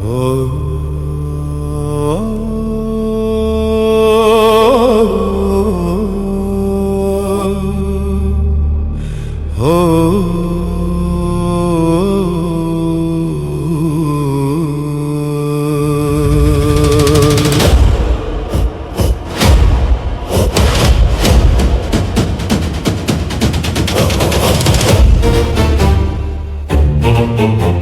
Boom, boom, boom.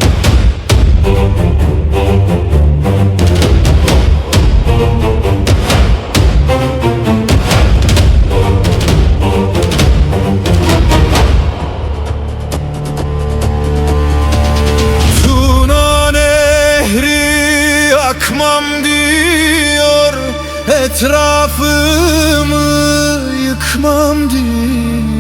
Nehri akmam diyor Etrafımı yıkmam diyor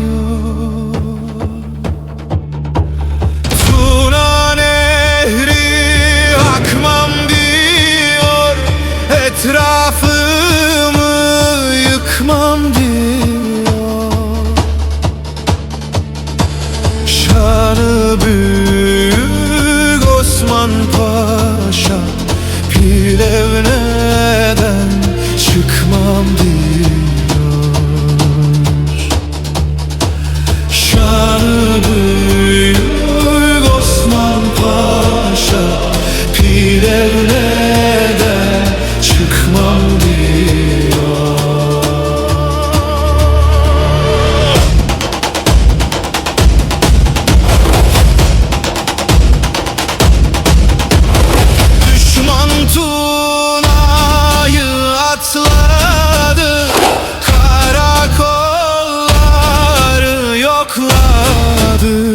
yokladı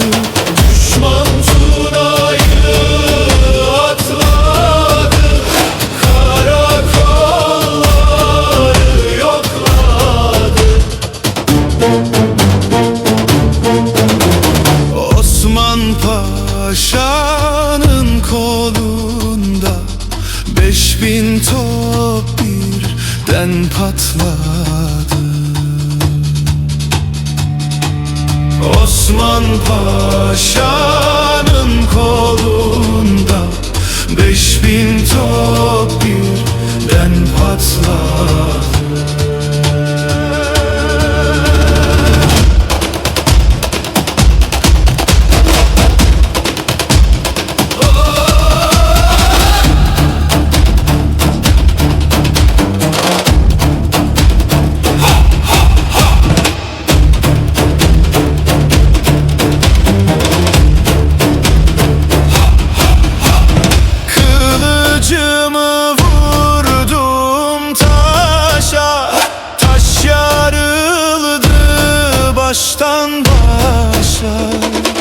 Düşman Tuna'yı atladı. Karakolları yokladı. Osman Paşa'nın kolunda Beş bin top birden patladı Osman Paşa'nın kolunda Beş bin top baştan başa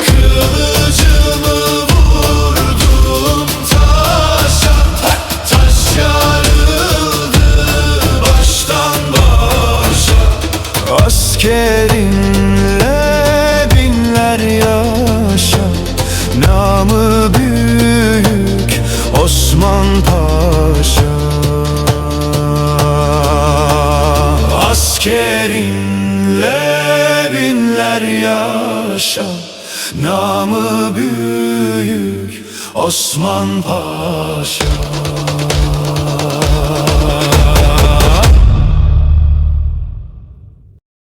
Kılıcımı vurdum taşa. Taş baştan başa. Askerinle binler yaşa. Namı büyük Osman Paşa. Askerinle binler yaşa Namı büyük Osman Paşa